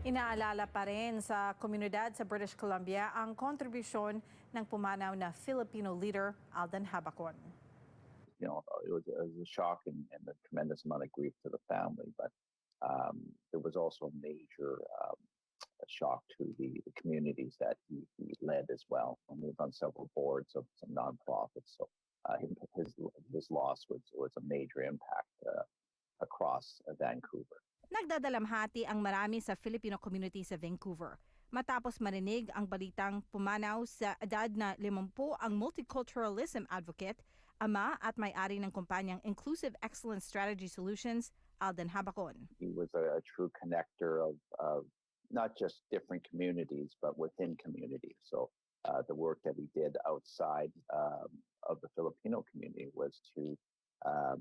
Inaalala pa rin sa komunidad sa British Columbia ang kontribusyon ng pumanaw na Filipino leader Alden Habacon. you know, it was, it was a shock and, and a tremendous amount of grief to the family. But um, there was also a major um, a shock to the, the communities that he, he led as well. He was on several boards of some nonprofits. So uh, his his loss was was a major impact uh, across uh, Vancouver. Nagdadalamhati ang marami sa Filipino community sa Vancouver matapos marinig ang balitang pumanaw sa edad na 50 ang multiculturalism advocate, ama at may-ari ng kumpanyang Inclusive Excellence Strategy Solutions, Alden Habacon. He was a, a true connector of, of not just different communities, but within communities. So uh, the work that he did outside um, of the Filipino community was to um,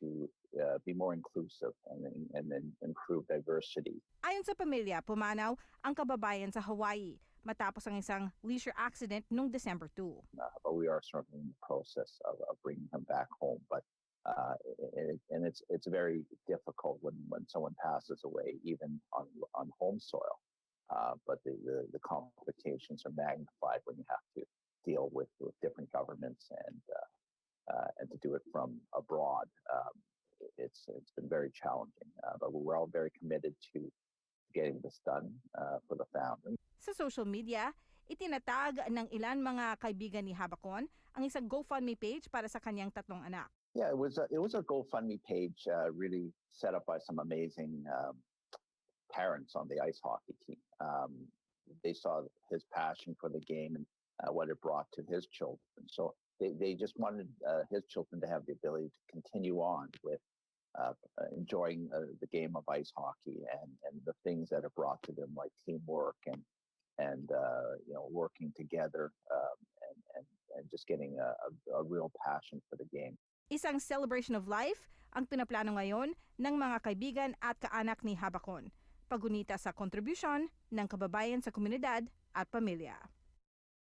to uh, be more inclusive and then- and then improve diversity. Ayon sa pamilya, pumanaw ang kababayan sa Hawaii matapos ang isang leisure accident noong December 2. Uh, but we are certainly in the process of, of bringing him back home. But uh, and, and it's it's very difficult when, when someone passes away, even on on home soil. Uh, but the, the, the complications are magnified when you have to deal with, with different governments and uh, uh, and to do it from abroad. Um, it's it's been very challenging, uh, but we're all very committed to getting this done uh, for the family. Sa social media, itinatag ng ilan mga kaibigan ni Habacon ang isang GoFundMe page para sa kanyang tatlong anak. Yeah, it was a, it was a GoFundMe page uh, really set up by some amazing um, parents on the ice hockey team. Um, they saw his passion for the game and uh, what it brought to his children. So they, they just wanted uh, his children to have the ability to continue on with uh, uh, enjoying uh, the game of ice hockey and, and the things that it brought to them, like teamwork and and uh, you know working together um, and, and and just getting a, a, a real passion for the game. Isang celebration of life ang pinaplano ngayon ng mga kaibigan at kaanak ni Habacon. Pagunita sa kontribusyon ng kababayan sa komunidad at pamilya.